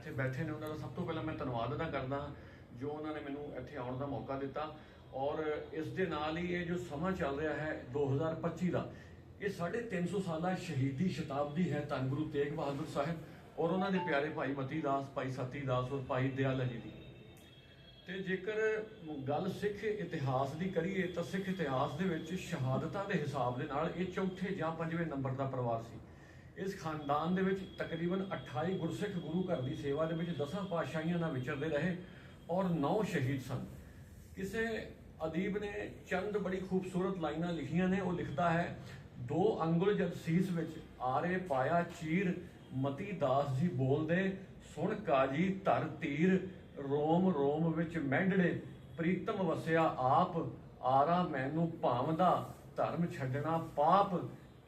ਇੱਥੇ ਬੈਠੇ ਨੇ ਉਹਨਾਂ ਦਾ ਸਭ ਤੋਂ ਪਹਿਲਾਂ ਮੈਂ ਧੰਨਵਾਦ ਅਦਾ ਕਰਦਾ ਹਾਂ ਜੋ ਉਹਨਾਂ ਨੇ ਮੈਨੂੰ ਇੱਥੇ ਆਉਣ ਦਾ ਮੌਕਾ ਦਿੱਤਾ ਔਰ ਇਸ ਦੇ ਨਾਲ ਹੀ ਇਹ ਜੋ ਸਮਾਂ ਚੱਲ ਰਿਹਾ ਹੈ 2025 ਦਾ, ਇਹ 350 ਸਾਲਾ ਸ਼ਹੀਦੀ ਸ਼ਤਾਬਦੀ ਹੈ ਧੰਨ ਗੁਰੂ ਤੇਗ ਬਹਾਦਰ ਸਾਹਿਬ ਔਰ ਉਹਨਾਂ ਦੇ ਪਿਆਰੇ ਭਾਈ ਮਤੀ ਦਾਸ, ਭਾਈ ਸਤੀ ਦਾਸ ਔਰ ਭਾਈ ਦਿਆਲਾ ਜੀ ਦੀ। ਤੇ ਜੇਕਰ ਗੱਲ ਸਿੱਖ ਇਤਿਹਾਸ ਦੀ ਕਰੀਏ ਤਾਂ ਸਿੱਖ ਇਤਿਹਾਸ ਦੇ ਵਿੱਚ ਸ਼ਹਾਦਤਾਂ ਦੇ ਹਿਸਾਬ ਦੇ ਨਾਲ ਇਹ ਚੌਥੇ ਜਾਂ ਪੰਜਵੇਂ ਨੰਬਰ ਦਾ ਪਰਿਵਾਰ ਸੀ। ਇਸ ਖਾਨਦਾਨ ਦੇ ਵਿੱਚ ਤਕਰੀਬਨ 28 ਗੁਰਸਿੱਖ ਗੁਰੂ ਘਰ ਦੀ ਸੇਵਾ ਦੇ ਵਿੱਚ ਦਸਾਂ ਪਾਤਸ਼ਾਹੀਆਂ ਨਾਲ ਵਿਚਰਦੇ ਰਹੇ ਔਰ ਨੌ ਸ਼ਹੀਦ ਸਨ। ਕਿਸੇ ਅਦੀਬ ਨੇ ਚੰਦ ਬੜੀ ਖੂਬਸੂਰਤ ਲਾਈਨਾਂ ਲਿਖੀਆਂ ਨੇ, ਉਹ ਲਿਖਦਾ ਹੈ, ਦੋ ਅੰਗੁਲ ਜਦ ਸੀਸ ਵਿੱਚ ਆਰੇ ਪਾਇਆ ਚੀਰ, ਮਤੀ ਦਾਸ ਜੀ ਬੋਲਦੇ, ਸੁਣ ਕਾਜੀ ਧਰ ਤੀਰ, ਰੋਮ ਰੋਮ ਵਿੱਚ ਮਹਿੰਡੜੇ ਪ੍ਰੀਤਮ ਵਸਿਆ ਆਪ, ਆਰਾ ਮੈਨੂੰ ਭਾਵਦਾ, ਧਰਮ ਛੱਡਣਾ ਪਾਪ,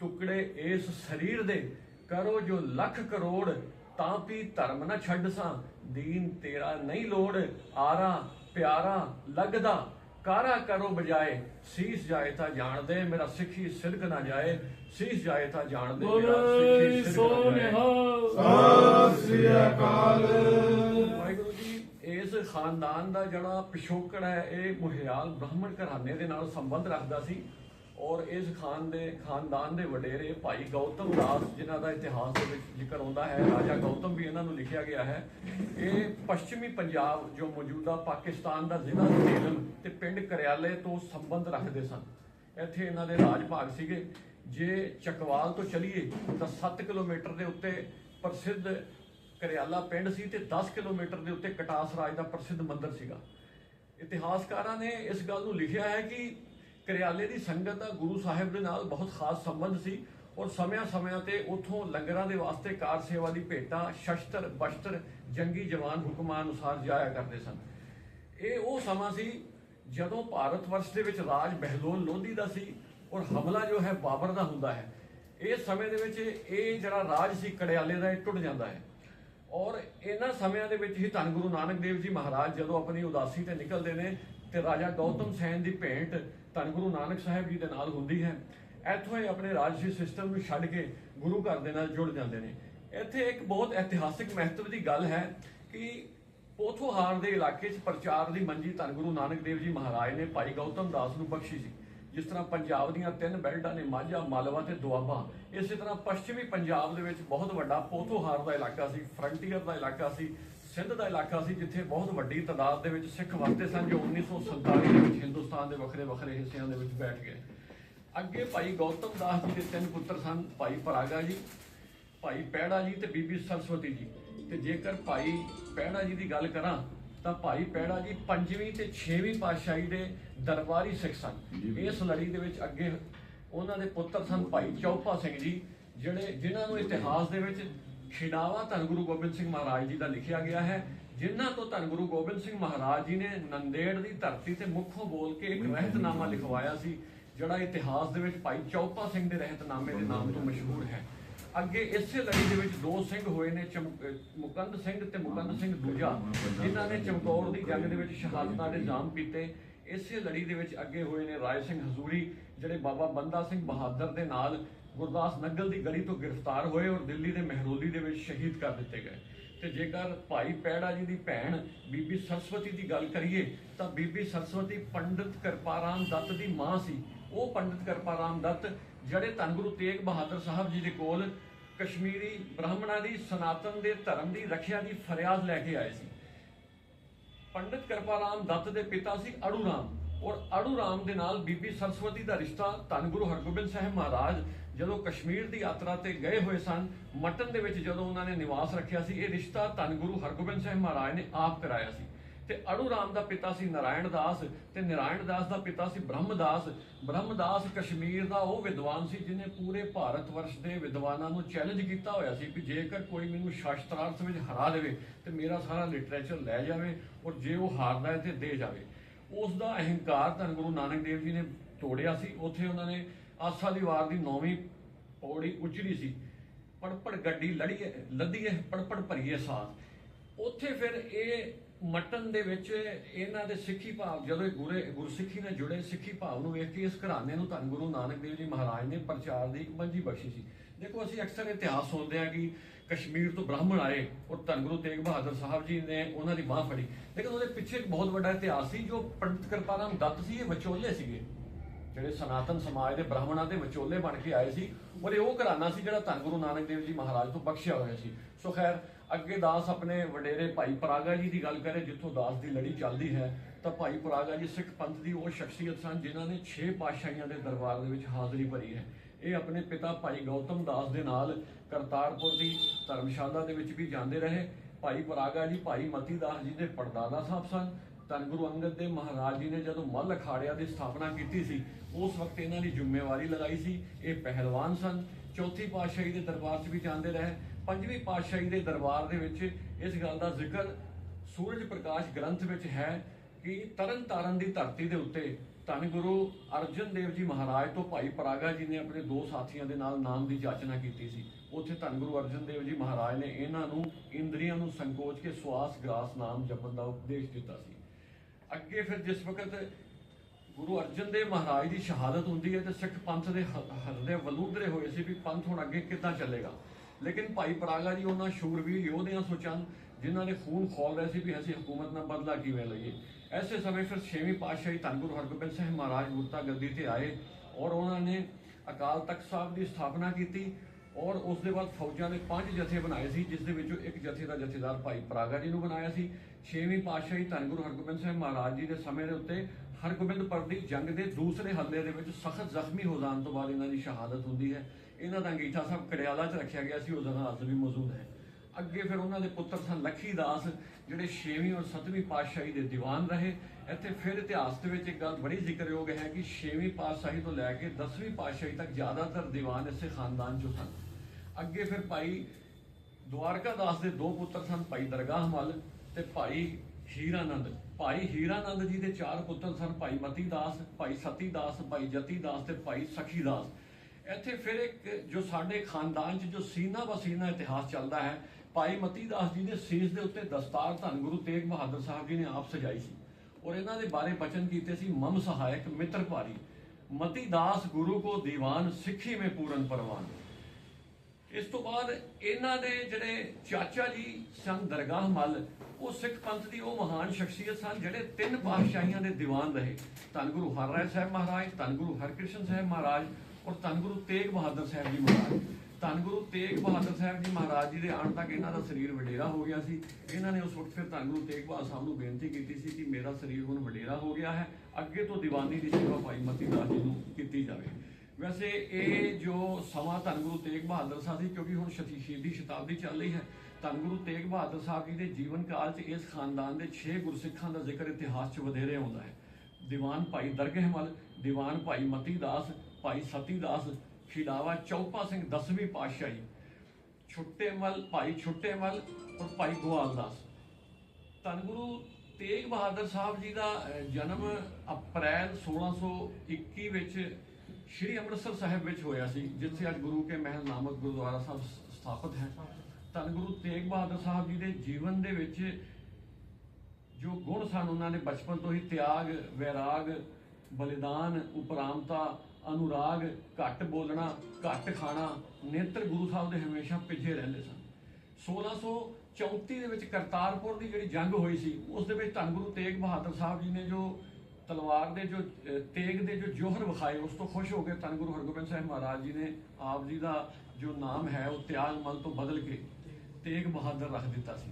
ਟੁਕੜੇ ਇਸ ਸਰੀਰ ਦੇ ਕਰੋ ਜੋ ਲੱਖ ਕਰੋੜ ਤਾਂ ਵੀ ਧਰਮ ਨਾ ਛੱਡ ਸਾਂ। ਦੀਨ ਤੇਰਾ ਨਹੀਂ ਲੋੜ ਆਰਾ ਪਿਆਰਾ ਲੱਗਦਾ। ਕਾਰਾ ਕਰੋ ਬਜਾਏ ਸੀਸ ਜਾਏ ਤਾਂ ਜਾਣਦੇ ਮੇਰਾ ਸਿੱਖੀ ਸਿਲਕ ਨਾ ਜਾਏ। ਸੀਸ ਜਾਏ ਤਾਂ ਜਾਣਦੇ ਮੇਰਾ ਸਿੱਖੀ ਸਿਲਕ ਨਾ ਜਾਏ। ਸੋਨਿਹਾ ਸਤਿ ਸ੍ਰੀ ਅਕਾਲ। ਵਾਹਿਗੁਰੂ ਜੀ ਇਸ ਖਾਨਦਾਨ ਦਾ ਜਿਹੜਾ ਪਿਛੋਕੜ ਹੈ ਇਹ ਮੁਹਿਆਲ ਬ੍ਰਾਹਮਣ ਘਰਾਣੇ ਦੇ ਨਾਲ ਸੰਬੰਧ ਰੱਖਦਾ ਸੀ। ਔਰ ਇਸ ਖਾਨ ਦੇ, ਖਾਨਦਾਨ ਦੇ ਵਡੇਰੇ ਭਾਈ ਗੌਤਮ ਦਾਸ, ਜਿਨ੍ਹਾਂ ਦਾ ਇਤਿਹਾਸ ਦੇ ਵਿੱਚ ਜ਼ਿਕਰ ਆਉਂਦਾ ਹੈ, ਰਾਜਾ ਗੌਤਮ ਵੀ ਇਹਨਾਂ ਨੂੰ ਲਿਖਿਆ ਗਿਆ ਹੈ, ਇਹ ਪੱਛਮੀ ਪੰਜਾਬ ਜੋ ਮੌਜੂਦਾ ਪਾਕਿਸਤਾਨ ਦਾ ਜ਼ਿਲ੍ਹਾ ਝੇਲਮ ਤੇ ਪਿੰਡ ਕਰਿਆਲੇ ਤੋਂ ਸੰਬੰਧ ਰੱਖਦੇ ਸਨ। ਇੱਥੇ ਇਹਨਾਂ ਦੇ ਰਾਜ ਭਾਗ ਸੀਗੇ। ਜੇ ਚਕਵਾਲ ਤੋਂ ਚਲੀਏ ਤਾਂ 7 ਕਿਲੋਮੀਟਰ ਦੇ ਉੱਤੇ ਪ੍ਰਸਿੱਧ ਕਰਿਆਲਾ ਪਿੰਡ ਸੀ ਤੇ 10 ਕਿਲੋਮੀਟਰ ਦੇ ਉੱਤੇ ਕਟਾਸ ਰਾਜ ਦਾ ਪ੍ਰਸਿੱਧ ਮੰਦਿਰ ਸੀਗਾ। ਇਤਿਹਾਸਕਾਰਾਂ ਨੇ ਇਸ ਗੱਲ ਨੂੰ ਲਿਖਿਆ ਹੈ ਕਿ ਕਰਿਆਲੇ ਦੀ ਸੰਗਤ ਦਾ ਗੁਰੂ ਸਾਹਿਬ ਦੇ ਨਾਲ ਬਹੁਤ ਖਾਸ ਸੰਬੰਧ ਸੀ ਔਰ ਸਮਿਆਂ-ਸਮਿਆਂ ਤੇ ਉਥੋਂ ਲੰਗਰਾਂ ਦੇ ਵਾਸਤੇ ਕਾਰ ਸੇਵਾ ਦੀ ਭੇਟਾਂ, ਸ਼ਸਤਰ, ਬਸਤਰ, ਜੰਗੀ ਜਵਾਨ ਹੁਕਮਾਂ ਅਨੁਸਾਰ ਜਾਇਆ ਕਰਦੇ ਸਨ। ਇਹ ਉਹ ਸਮਾਂ ਸੀ ਜਦੋਂ ਭਾਰਤ ਵਰਸ਼ ਦੇ ਵਿੱਚ ਰਾਜ ਬਹਿਲੋਲ ਲੋਧੀ ਦਾ ਸੀ ਔਰ ਹਮਲਾ ਜੋ ਹੈ ਬਾਬਰ ਦਾ ਹੁੰਦਾ ਹੈ। ਇਸ ਸਮੇਂ ਦੇ ਵਿੱਚ ਇਹ ਜਿਹੜਾ ਰਾਜ ਸੀ ਕੜਿਆਲੇ ਦਾ, ਇਹ ਟੁੱਟ ਜਾਂਦਾ ਹੈ। ਔਰ ਇਹਨਾਂ ਸਮਿਆਂ ਦੇ ਵਿੱਚ ਹੀ ਧੰਨ ਗੁਰੂ ਨਾਨਕ ਦੇਵ ਜੀ ਮਹਾਰਾਜ ਜਦੋਂ ਆਪਣੀ ਉਦਾਸੀ ਤੇ ਨਿਕਲਦੇ ਨੇ ਤੇ ਰਾਜਾ ਗੌਤਮ ਸੈਨ ਦੀ ਭੇਂਟ ਧੰਨ ਗੁਰੂ ਨਾਨਕ ਸਾਹਿਬ ਜੀ ਦੇ ਨਾਲ ਹੁੰਦੀ ਹੈ। ਇੱਥੋਂ ਹੀ ਆਪਣੇ ਰਾਜਸੀ ਸਿਸਟਮ ਨੂੰ ਛੱਡ ਕੇ ਗੁਰੂ ਘਰ ਦੇ ਨਾਲ ਜੁੜ ਜਾਂਦੇ ਨੇ। ਇੱਥੇ ਇੱਕ ਬਹੁਤ ਇਤਿਹਾਸਿਕ ਮਹੱਤਵ ਦੀ ਗੱਲ ਹੈ ਕਿ ਪੋਥੋਹਾਰ ਦੇ ਇਲਾਕੇ 'ਚ ਪ੍ਰਚਾਰ ਦੀ ਮੰਜੀ ਧੰਨ ਗੁਰੂ ਨਾਨਕ ਦੇਵ ਜੀ ਮਹਾਰਾਜ ਨੇ ਭਾਈ ਗੌਤਮ ਦਾਸ ਨੂੰ ਬਖਸ਼ੀ ਸੀ। ਜਿਸ ਤਰ੍ਹਾਂ ਪੰਜਾਬ ਦੀਆਂ ਤਿੰਨ ਬੈਲਟਾਂ ਨੇ ਮਾਝਾ, ਮਾਲਵਾ ਤੇ ਦੁਆਬਾ। ਇਸੇ ਤਰ੍ਹਾਂ ਪੱਛਮੀ ਪੰਜਾਬ ਦੇ ਵਿੱਚ ਬਹੁਤ ਵੱਡਾ ਪੋਥੋਹਾਰ ਦਾ ਇਲਾਕਾ ਸੀ, ਫਰੰਟੀਅਰ ਦਾ ਇਲਾਕਾ ਸੀ। ਸਿੰਧ ਦਾ ਇਲਾਕਾ ਸੀ ਜਿੱਥੇ ਬਹੁਤ ਵੱਡੀ ਤਾਦਾਦ ਦੇ ਵਿੱਚ ਸਿੱਖ ਵਸਦੇ ਸਨ ਜੋ 1947 ਦੇ ਵਿੱਚ ਹਿੰਦੁਸਤਾਨ ਦੇ ਵੱਖਰੇ ਵੱਖਰੇ ਹਿੱਸਿਆਂ ਦੇ ਵਿੱਚ ਬੈਠ ਗਏ। ਅੱਗੇ ਭਾਈ ਗੌਤਮ ਦਾਸ ਜੀ ਦੇ ਤਿੰਨ ਪੁੱਤਰ ਸਨ ਭਾਈ ਪਰਾਗਾ ਜੀ ਭਾਈ ਪੈੜਾ ਜੀ ਤੇ ਬੀਬੀ ਸਰਸਵਤੀ ਜੀ। ਤੇ ਜੇਕਰ ਭਾਈ ਪੈੜਾ ਜੀ ਦੀ ਗੱਲ ਕਰਾਂ ਤਾਂ ਭਾਈ ਪੈੜਾ ਜੀ ਪੰਜਵੀਂ ਤੇ ਛੇਵੀਂ ਪਾਤਸ਼ਾਹੀ ਦੇ ਦਰਬਾਰੀ ਸਿੱਖ ਸਨ। ਇਸ ਲੜੀ ਦੇ ਵਿੱਚ ਅੱਗੇ ਉਹਨਾਂ ਦੇ ਪੁੱਤਰ ਸਨ ਭਾਈ ਚੌਪਾ ਸਿੰਘ ਜੀ ਜਿਹੜੇ ਜਿਨ੍ਹਾਂ ਨੂੰ ਇਤਿਹਾਸ ਦੇ ਵਿੱਚ ਖਿਡਾਵਾ ਧੰਨ ਗੁਰੂ ਗੋਬਿੰਦ ਸਿੰਘ ਮਹਾਰਾਜ ਜੀ ਦਾ ਲਿਖਿਆ ਗਿਆ ਹੈ, ਜਿਨ੍ਹਾਂ ਤੋਂ ਧੰਨ ਗੁਰੂ ਗੋਬਿੰਦ ਸਿੰਘ ਮਹਾਰਾਜ ਜੀ ਨੇ ਨੰਦੇੜ ਦੀ ਧਰਤੀ ਤੇ ਮੁੱਖੋਂ ਬੋਲ ਕੇ ਇੱਕ ਰਹਿਤਨਾਮਾ ਲਿਖਵਾਇਆ ਸੀ, ਜਿਹੜਾ ਇਤਿਹਾਸ ਦੇ ਵਿੱਚ ਭਾਈ ਚੌਪਾ ਸਿੰਘ ਦੇ ਰਹਿਤਨਾਮੇ ਦੇ ਨਾਮ ਤੋਂ ਮਸ਼ਹੂਰ ਹੈ। ਅੱਗੇ ਇਸੇ ਲੜੀ ਦੇ ਵਿੱਚ ਦੋ ਸਿੰਘ ਹੋਏ ਨੇ, ਚਮ- ਮੁਕੰਦ ਸਿੰਘ ਤੇ ਮੁਕੰਦ ਸਿੰਘ ਦੂਜਾ, ਜਿਨ੍ਹਾਂ ਨੇ ਚਮਕੌਰ ਦੀ ਜੰਗ ਦੇ ਵਿੱਚ ਸ਼ਹਾਦਤਾਂ ਦੇ ਜਾਮ ਕੀਤੇ। ਇਸੇ ਲੜੀ ਦੇ ਵਿੱਚ ਅੱਗੇ ਹੋਏ ਨੇ ਰਾਏ ਸਿੰਘ ਹਜ਼ੂਰੀ, ਜਿਹੜੇ ਬਾਬਾ ਬੰਦਾ ਸਿੰਘ ਬਹਾਦਰ ਦੇ ਨਾਲ ਗੁਰਦਾਸ ਨਗਲ ਦੀ ਗਲੀ ਤੋਂ ਗ੍ਰਿਫਤਾਰ ਹੋਏ ਔਰ ਦਿੱਲੀ ਦੇ ਮਹਿਰੋਲੀ ਦੇ ਵਿੱਚ ਸ਼ਹੀਦ ਕਰ ਦਿੱਤੇ ਗਏ। ਤੇ ਜੇਕਰ ਭਾਈ ਪੈੜਾ ਜੀ ਦੀ ਭੈਣ ਬੀਬੀ ਸਰਸਵਤੀ ਦੀ ਗੱਲ ਕਰੀਏ, ਤਾਂ ਬੀਬੀ ਸਰਸਵਤੀ ਪੰਡਿਤ ਕਿਰਪਾਰਾਮ ਦੱਤ ਦੀ ਮਾਂ ਸੀ। ਉਹ ਪੰਡਿਤ ਕਿਰਪਾਰਾਮ ਦੱਤ, ਜਿਹੜੇ ਧੰਨ ਗੁਰੂ ਤੇਗ ਬਹਾਦਰ ਸਾਹਿਬ ਜੀ ਦੇ ਕੋਲ ਕਸ਼ਮੀਰੀ ਬ੍ਰਾਹਮਣਾਂ ਦੀ ਸਨਾਤਨ ਦੇ ਧਰਮ ਦੀ ਰੱਖਿਆ ਦੀ ਫਰਿਆਦ ਲੈ ਕੇ ਆਏ ਸੀ। ਪੰਡਿਤ ਕਿਰਪਾ ਰਾਮ ਦੱਤ ਦੇ ਪਿਤਾ ਸੀ ਅੜੂ ਰਾਮ ਔਰ ਅੜੂ ਰਾਮ ਦੇ ਨਾਲ ਬੀਬੀ ਸਰਸਵਤੀ ਦਾ ਰਿਸ਼ਤਾ ਧੰਨ ਗੁਰੂ ਹਰਗੋਬਿੰਦ ਸਾਹਿਬ ਮਹਾਰਾਜ ਜਦੋਂ ਕਸ਼ਮੀਰ ਦੀ ਯਾਤਰਾ ਤੇ ਗਏ ਹੋਏ ਸਨ, ਮਟਨ ਦੇ ਵਿੱਚ ਜਦੋਂ ਉਹਨਾਂ ਨੇ ਨਿਵਾਸ ਰੱਖਿਆ ਸੀ, ਇਹ ਰਿਸ਼ਤਾ ਧੰਨ ਗੁਰੂ ਹਰਗੋਬਿੰਦ ਸਾਹਿਬ ਮਹਾਰਾਜ ਨੇ ਆਪ ਕਰਾਇਆ ਸੀ। ਤੇ ਅੜੂ ਰਾਮ ਦਾ ਪਿਤਾ ਸੀ ਨਾਰਾਇਣ ਦਾਸ ਤੇ ਨਾਰਾਇਣ ਦਾਸ ਦਾ ਪਿਤਾ ਸੀ ਬ੍ਰਹਮਦਾਸ। ਬ੍ਰਹਮਦਾਸ ਕਸ਼ਮੀਰ ਦਾ ਉਹ ਵਿਦਵਾਨ ਸੀ ਜਿਨੇ ਪੂਰੇ ਭਾਰਤ ਵਰਸ਼ ਦੇ ਵਿਦਵਾਨਾਂ ਨੂੰ ਚੈਲੰਜ ਕੀਤਾ ਹੋਇਆ ਸੀ ਕਿ ਜੇਕਰ ਕੋਈ ਮੈਨੂੰ ਸ਼ਾਸਤਰਾਰਥ ਵਿੱਚ ਹਰਾ ਦੇਵੇ ਤੇ ਮੇਰਾ ਸਾਰਾ ਲਿਟਰੇਚਰ ਲੈ ਜਾਵੇ ਔਰ ਜੇ ਉਹ ਹਾਰਦਾ ਹੈ ਤੇ ਦੇ ਜਾਵੇ। ਉਸ ਦਾ ਅਹੰਕਾਰ ਧੰਨ ਗੁਰੂ ਨਾਨਕ ਦੇਵ ਜੀ ਨੇ ਤੋੜਿਆ ਸੀ। ਉੱਥੇ ਉਹਨਾਂ ਨੇ ਆਸਾ ਦੀ ਵਾਰ ਦੀ ਨੌਵੀਂ ਪੌੜੀ ਉਚੜੀ ਸੀ। ਪੜਪੜ ਗੱਡੀ ਲੜੀਏ ਲੱਦੀਏ ਪੜਪੜ ਭਰੀਏ ਸਾਥ। ਉੱਥੇ ਫਿਰ ਇਹ ਮਟਨ ਦੇ ਵਿੱਚ ਇਹਨਾਂ ਦੇ ਸਿੱਖੀ ਭਾਵ, ਜਦੋਂ ਇਹ ਗੁਰੇ ਗੁਰਸਿੱਖੀ ਨਾਲ ਜੁੜੇ ਸਿੱਖੀ ਭਾਵ ਨੂੰ ਵੇਖ ਕੇ ਇਸ ਘਰਾਣੇ ਨੂੰ ਧੰਨ ਗੁਰੂ ਨਾਨਕ ਦੇਵ ਜੀ ਮਹਾਰਾਜ ਨੇ ਪ੍ਰਚਾਰ ਦੀ ਇੱਕ ਮੰਜੀ ਬਖਸ਼ੀ ਸੀ। ਦੇਖੋ, ਅਸੀਂ ਅਕਸਰ ਇਤਿਹਾਸ ਸੁਣਦੇ ਹਾਂ ਕਿ ਕਸ਼ਮੀਰ ਤੋਂ ਬ੍ਰਾਹਮਣ ਆਏ ਔਰ ਧੰਨ ਗੁਰੂ ਤੇਗ ਬਹਾਦਰ ਸਾਹਿਬ ਜੀ ਨੇ ਉਹਨਾਂ ਦੀ ਬਾਹ ਫੜੀ। ਲੇਕਿਨ ਉਹਦੇ ਪਿੱਛੇ ਇੱਕ ਬਹੁਤ ਵੱਡਾ ਇਤਿਹਾਸ ਸੀ, ਜੋ ਪੰਡਿਤ ਕਿਰਪਾ ਕਿਰਪਾਰਾਮ ਦੱਤ ਸੀ, ਇਹ ਵਿਚੋਲੇ ਸੀਗੇ। ਜਿਹੜੇ ਸਨਾਤਨ ਸਮਾਜ ਦੇ ਬ੍ਰਾਹਮਣਾਂ ਦੇ ਵਿਚੋਲੇ ਬਣ ਕੇ ਆਏ ਸੀ ਔਰ ਇਹ ਉਹ ਘਰਾਨਾ ਸੀ ਜਿਹੜਾ ਧੰਨ ਗੁਰੂ ਨਾਨਕ ਦੇਵ ਜੀ ਮਹਾਰਾਜ ਤੋਂ ਬਖਸ਼ਿਆ ਹੋਇਆ ਸੀ। ਸੋ ਖੈਰ ਅੱਗੇ ਦਾਸ ਆਪਣੇ ਵਡੇਰੇ ਭਾਈ ਪਰਾਗਾ ਜੀ ਦੀ ਗੱਲ ਕਰੇ, ਜਿੱਥੋਂ ਦਾਸ ਦੀ ਲੜੀ ਚੱਲਦੀ ਹੈ, ਤਾਂ ਭਾਈ ਪਰਾਗਾ ਜੀ ਸਿੱਖ ਪੰਥ ਦੀ ਉਹ ਸ਼ਖਸੀਅਤ ਸਨ ਜਿਨ੍ਹਾਂ ਨੇ 6 ਪਾਤਸ਼ਾਹੀਆਂ ਦੇ ਦਰਬਾਰ ਦੇ ਵਿੱਚ ਹਾਜ਼ਰੀ ਭਰੀ ਹੈ। ਇਹ ਆਪਣੇ ਪਿਤਾ ਭਾਈ ਗੌਤਮ ਦਾਸ ਦੇ ਨਾਲ ਕਰਤਾਰਪੁਰ ਦੀ ਧਰਮਸ਼ਾਲਾ ਦੇ ਵਿੱਚ ਵੀ ਜਾਂਦੇ ਰਹੇ। ਭਾਈ ਪਰਾਗਾ ਜੀ, ਭਾਈ ਮਤੀ ਦਾਸ ਜੀ ਦੇ ਪੜਦਾਦਾ ਸਾਹਿਬ ਸਨ। ਧੰਨ ਗੁਰੂ ਅੰਗਦ ਦੇਵ ਮਹਾਰਾਜ ਜੀ ਨੇ ਜਦੋਂ ਮੱਲ ਅਖਾੜਿਆਂ ਦੀ ਸਥਾਪਨਾ ਕੀਤੀ ਸੀ, ਉਸ ਵਕਤ ਇਹਨਾਂ ਦੀ ਜ਼ਿੰਮੇਵਾਰੀ ਲਗਾਈ ਸੀ। ਇਹ ਪਹਿਲਵਾਨ ਸਨ। ਚੌਥੀ ਪਾਤਸ਼ਾਹੀ ਦੇ ਦਰਬਾਰ 'ਚ ਵੀ ਜਾਂਦੇ ਰਹੇ। ਪੰਜਵੀਂ ਪਾਤਸ਼ਾਹੀ ਦੇ ਦਰਬਾਰ ਦੇ ਵਿੱਚ ਇਸ ਗੱਲ ਦਾ ਜ਼ਿਕਰ ਸੂਰਜ ਪ੍ਰਕਾਸ਼ ਗ੍ਰੰਥ ਵਿੱਚ ਹੈ ਕਿ ਤਰਨ ਤਾਰਨ ਦੀ ਧਰਤੀ ਦੇ ਉੱਤੇ ਧੰਨ ਗੁਰੂ ਅਰਜਨ ਦੇਵ ਜੀ ਮਹਾਰਾਜ ਤੋਂ ਭਾਈ ਪਰਾਗਾ ਜੀ ਨੇ ਆਪਣੇ ਦੋ ਸਾਥੀਆਂ ਦੇ ਨਾਲ ਨਾਮ ਦੀ ਜਾਚਨਾ ਕੀਤੀ ਸੀ। ਉੱਥੇ ਧੰਨ ਗੁਰੂ ਅਰਜਨ ਦੇਵ ਜੀ ਮਹਾਰਾਜ ਨੇ ਇਹਨਾਂ ਨੂੰ, ਇੰਦਰੀਆਂ ਨੂੰ ਸੰਕੋਚ ਕੇ ਸਵਾਸ ਗ੍ਰਾਸ ਨਾਮ ਜਪਣ ਦਾ ਉਪਦੇਸ਼ ਦਿੱਤਾ ਸੀ। ਅੱਗੇ ਫਿਰ ਜਿਸ ਵਕਤ ਗੁਰੂ ਅਰਜਨ ਦੇਵ ਮਹਾਰਾਜ ਦੀ ਸ਼ਹਾਦਤ ਹੁੰਦੀ ਹੈ ਤੇ ਸਿੱਖ ਪੰਥ ਦੇ ਹਰਦੇ ਹਿਰਦੇ ਵਲੂਦਰੇ ਹੋਏ ਸੀ ਵੀ ਪੰਥ ਹੁਣ ਅੱਗੇ ਕਿੱਦਾਂ ਚੱਲੇਗਾ। ਲੇਕਿਨ ਭਾਈ ਪਰਾਗਾ ਜੀ, ਉਹਨਾਂ ਸ਼ੂਰਵੀਰ ਯੋਧਿਆਂ ਸੋਚਨ ਜਿਨ੍ਹਾਂ ਨੇ ਖੂਨ ਖੋਲ ਰਹੇ ਸੀ ਵੀ ਅਸੀਂ ਹਕੂਮਤ ਨਾਲ ਬਦਲਾ ਕਿਵੇਂ ਲਈਏ। ਐਸੇ ਸਮੇਂ ਫਿਰ ਛੇਵੀਂ ਪਾਤਸ਼ਾਹੀ ਧੰਨ ਗੁਰੂ ਹਰਗੋਬਿੰਦ ਸਾਹਿਬ ਮਹਾਰਾਜ ਗੁਰਤਾ ਗੱਦੀ ਤੇ ਆਏ ਔਰ ਉਹਨਾਂ ਨੇ ਅਕਾਲ ਤਖਤ ਸਾਹਿਬ ਦੀ ਸਥਾਪਨਾ ਕੀਤੀ ਔਰ ਉਸ ਦੇ ਬਾਅਦ ਫੌਜਾਂ ਦੇ ਪੰਜ ਜਥੇ ਬਣਾਏ ਸੀ, ਜਿਸ ਦੇ ਵਿੱਚੋਂ ਇੱਕ ਜਥੇ ਦਾ ਜਥੇਦਾਰ ਭਾਈ ਪਰਾਗਾ ਜੀ ਨੂੰ ਬਣਾਇਆ ਸੀ। ਛੇਵੀਂ ਪਾਤਸ਼ਾਹੀ ਧੰਨ ਗੁਰੂ ਹਰਗੋਬਿੰਦ ਸਾਹਿਬ ਮਹਾਰਾਜ ਜੀ ਦੇ ਸਮੇਂ ਦੇ ਉੱਤੇ ਹਰਗੋਬਿੰਦਪੁਰ ਦੀ ਜੰਗ ਦੇ ਦੂਸਰੇ ਹੱਲੇ ਦੇ ਵਿੱਚ ਸਖਤ ਜ਼ਖਮੀ ਹੋ ਜਾਣ ਤੋਂ ਬਾਅਦ ਇਹਨਾਂ ਦੀ ਸ਼ਹਾਦਤ ਹੁੰਦੀ ਹੈ। ਇਹਨਾਂ ਦਾ ਅੰਗੀਠਾ ਸਾਹਿਬ ਕੜਿਆਲਾ 'ਚ ਰੱਖਿਆ ਗਿਆ ਸੀ, ਉਹ ਜਗ੍ਹਾ ਅੱਜ ਵੀ ਮੌਜੂਦ ਹੈ। ਅੱਗੇ ਫਿਰ ਉਹਨਾਂ ਦੇ ਪੁੱਤਰ ਸਨ ਲੱਖੀ ਦਾਸ, ਜਿਹੜੇ 6ਵੀਂ ਔਰ 7ਵੀਂ ਪਾਤਸ਼ਾਹੀ ਦੇ ਦੀਵਾਨ ਰਹੇ। ਇੱਥੇ ਫਿਰ ਇਤਿਹਾਸ ਦੇ ਵਿੱਚ ਇੱਕ ਗੱਲ ਬੜੀ ਜ਼ਿਕਰਯੋਗ ਹੈ ਕਿ 6ਵੀਂ ਪਾਤਸ਼ਾਹੀ ਤੋਂ ਲੈ ਕੇ 10ਵੀਂ ਪਾਤਸ਼ਾਹੀ ਤੱਕ ਜ਼ਿਆਦਾਤਰ ਦੀਵਾਨ ਇਸੇ ਖਾਨਦਾਨ ਚੋਂ ਸਨ। ਅੱਗੇ ਫਿਰ ਭਾਈ ਦੁਆਰਕਾ ਦਾਸ ਦੇ ਦੋ ਪੁੱਤਰ ਸਨ, ਭਾਈ ਦਰਗਾਹ ਮਲ ਤੇ ਭਾਈ ਹੀਰਾਨੰਦ। ਭਾਈ ਹੀਰਾਨੰਦ ਜੀ ਦੇ ਚਾਰ ਪੁੱਤਰ ਸਨ, ਭਾਈ ਮਤੀ ਦਾਸ, ਭਾਈ ਸਤੀ ਦਾਸ, ਭਾਈ ਜਤੀ ਦਾਸ ਤੇ ਭਾਈ ਸਖੀ ਦਾਸ। ਇੱਥੇ ਫਿਰ ਇੱਕ ਜੋ ਸਾਡੇ ਖਾਨਦਾਨ 'ਚ ਜੋ ਸੀਨਾ ਬਸੀਨਾ ਇਤਿਹਾਸ ਚੱਲਦਾ ਹੈ, ਭਾਈ ਮਤੀ ਦਾਸ ਜੀ ਦੇ ਸੀਸ ਦੇ ਉੱਤੇ ਦਸਤਾਰ ਧੰਨ ਗੁਰੂ ਤੇਗ ਬਹਾਦਰ ਸਾਹਿਬ ਜੀ ਨੇ ਆਪ ਸਜਾਈ ਸੀ ਔਰ ਇਹਨਾਂ ਦੇ ਬਾਰੇ ਬਚਨ ਕੀਤੇ ਸੀ, ਮਮ ਸਹਾਇਕ ਮਿੱਤਰ ਭਾਰੀ। ਮਤੀ ਦਾਸ ਗੁਰੂ ਕੋ ਦੀਵਾਨ ਸਿੱਖੀ ਮੇ ਪੂਰਨ ਪਰਵਾਨ। ਇਸ ਤੋਂ ਬਾਅਦ ਇਹਨਾਂ ਦੇ ਜਿਹੜੇ ਚਾਚਾ ਜੀ ਸਨ ਦਰਗਾਹ ਮੱਲ, ਉਹ ਸਿੱਖ ਪੰਥ ਦੀ ਉਹ ਮਹਾਨ ਸ਼ਖਸੀਅਤ ਸਨ, ਜਿਹੜੇ ਤਿੰਨ ਪਾਤਸ਼ਾਹੀਆਂ ਦੇ ਦੀਵਾਨ ਰਹੇ। ਧੰਨ ਗੁਰੂ ਹਰਰਾਏ ਸਾਹਿਬ ਮਹਾਰਾਜ, ਧੰਨ ਗੁਰੂ ਹਰਕ੍ਰਿਸ਼ਨ ਸਾਹਿਬ ਮਹਾਰਾਜ ਔਰ ਧੰਨ ਗੁਰੂ ਤੇਗ ਬਹਾਦਰ ਸਾਹਿਬ ਜੀ ਮਹਾਰਾਜ। ਧੰਨ ਗੁਰੂ ਤੇਗ ਬਹਾਦਰ ਸਾਹਿਬ ਜੀ ਮਹਾਰਾਜ ਜੀ ਦੇ ਆਉਣ ਤੱਕ ਇਹਨਾਂ ਦਾ ਸਰੀਰ ਵਡੇਰਾ ਹੋ ਗਿਆ ਸੀ। ਇਹਨਾਂ ਨੇ ਉਸ ਵਕਤ ਫਿਰ ਧੰਨ ਗੁਰੂ ਤੇਗ ਬਹਾਦਰ ਸਾਹਿਬ ਨੂੰ ਬੇਨਤੀ ਕੀਤੀ ਸੀ ਕਿ ਮੇਰਾ ਸਰੀਰ ਹੁਣ ਵਡੇਰਾ ਹੋ ਗਿਆ ਹੈ। ਅੱਗੇ ਤੋਂ ਦੀਵਾਨੀ ਦੀ ਸੇਵਾ ਭਾਈ ਮਤੀ ਦਾਸ ਜੀ ਨੂੰ ਕੀਤੀ ਜਾਵੇ। ਵੈਸੇ ਇਹ ਜੋ ਸਮਾਂ ਧੰਨ ਗੁਰੂ ਤੇਗ ਬਹਾਦਰ ਸਾਹਿਬ ਦੀ, ਕਿਉਂਕਿ ਹੁਣ ਸ਼ਤੀ, ਸ਼ਹੀਦੀ ਸ਼ਤਾਬਦੀ ਚੱਲ ਰਹੀ ਹੈ, ਧੰਨ ਗੁਰੂ ਤੇਗ ਬਹਾਦਰ ਸਾਹਿਬ ਜੀ ਦੇ ਜੀਵਨ ਕਾਲ 'ਚ ਇਸ ਖਾਨਦਾਨ ਦੇ 6 ਗੁਰਸਿੱਖਾਂ ਦਾ ਜ਼ਿਕਰ ਇਤਿਹਾਸ 'ਚ ਵਧੇਰੇ ਆਉਂਦਾ ਹੈ। ਦੀਵਾਨ ਭਾਈ ਦਰਗਹਿਮਲ ਦੀਵਾਨ ਭਾਈ ਮਤੀ ਦਾਸ, ਭਾਈ ਸਤੀ ਦਾਸ, ਖਿਲਾਵਾ ਚੌਪਾ ਸਿੰਘ ਦਸਵੀਂ ਪਾਤਸ਼ਾਹੀ ਛੁੱਟੇਮਲ ਭਾਈ ਛੁੱਟੇਮਲ ਔਰ ਭਾਈ ਗੋਆਲ ਦਾਸ। ਧੰਨ ਗੁਰੂ ਤੇਗ ਬਹਾਦਰ ਸਾਹਿਬ ਜੀ ਦਾ ਜਨਮ ਅਪ੍ਰੈਲ 1621 ਵਿੱਚ ਸ਼੍ਰੀ ਅੰਮ੍ਰਿਤਸਰ ਸਾਹਿਬ ਵਿੱਚ ਹੋਇਆ ਸੀ, ਜਿੱਥੇ ਅੱਜ ਗੁਰੂ ਕੇ ਮਹਿਲ ਨਾਮਕ ਗੁਰਦੁਆਰਾ ਸਾਹਿਬ ਸਥਾਪਿਤ ਹੈ। ਧੰਨ ਗੁਰੂ ਤੇਗ ਬਹਾਦਰ ਸਾਹਿਬ ਜੀ ਦੇ ਜੀਵਨ ਦੇ ਵਿੱਚ ਜੋ ਗੁਣ ਸਨ, ਉਹਨਾਂ ਨੇ ਬਚਪਨ ਤੋਂ ਹੀ ਤਿਆਗ, ਵੈਰਾਗ, ਬਲੀਦਾਨ, ਉਪਰਾਮਤਾ, ਅਨੁਰਾਗ, ਘੱਟ ਬੋਲਣਾ, ਘੱਟ ਖਾਣਾ, ਨੇਤਰ ਗੁਰੂ ਸਾਹਿਬ ਦੇ ਹਮੇਸ਼ਾ ਪਿੱਛੇ ਰਹਿੰਦੇ ਸਨ। 1634 ਦੇ ਵਿੱਚ ਕਰਤਾਰਪੁਰ ਦੀ ਜਿਹੜੀ ਜੰਗ ਹੋਈ ਸੀ, ਉਸ ਦੇ ਵਿੱਚ ਧੰਨ ਗੁਰੂ ਤੇਗ ਬਹਾਦਰ ਸਾਹਿਬ ਜੀ ਨੇ ਜੋ ਤਲਵਾਰ ਦੇ ਜੋ ਤੇਗ ਦੇ ਜੋ ਜੋਹਰ ਵਿਖਾਏ, ਉਸ ਤੋਂ ਖੁਸ਼ ਹੋ ਕੇ ਧੰਨ ਗੁਰੂ ਹਰਗੋਬਿੰਦ ਸਾਹਿਬ ਮਹਾਰਾਜ ਜੀ ਨੇ ਆਪ ਜੀ ਦਾ ਜੋ ਨਾਮ ਹੈ, ਉਹ ਤਿਆਗਮਲ ਤੋਂ ਬਦਲ ਕੇ ਤੇਗ ਬਹਾਦਰ ਰੱਖ ਦਿੱਤਾ ਸੀ।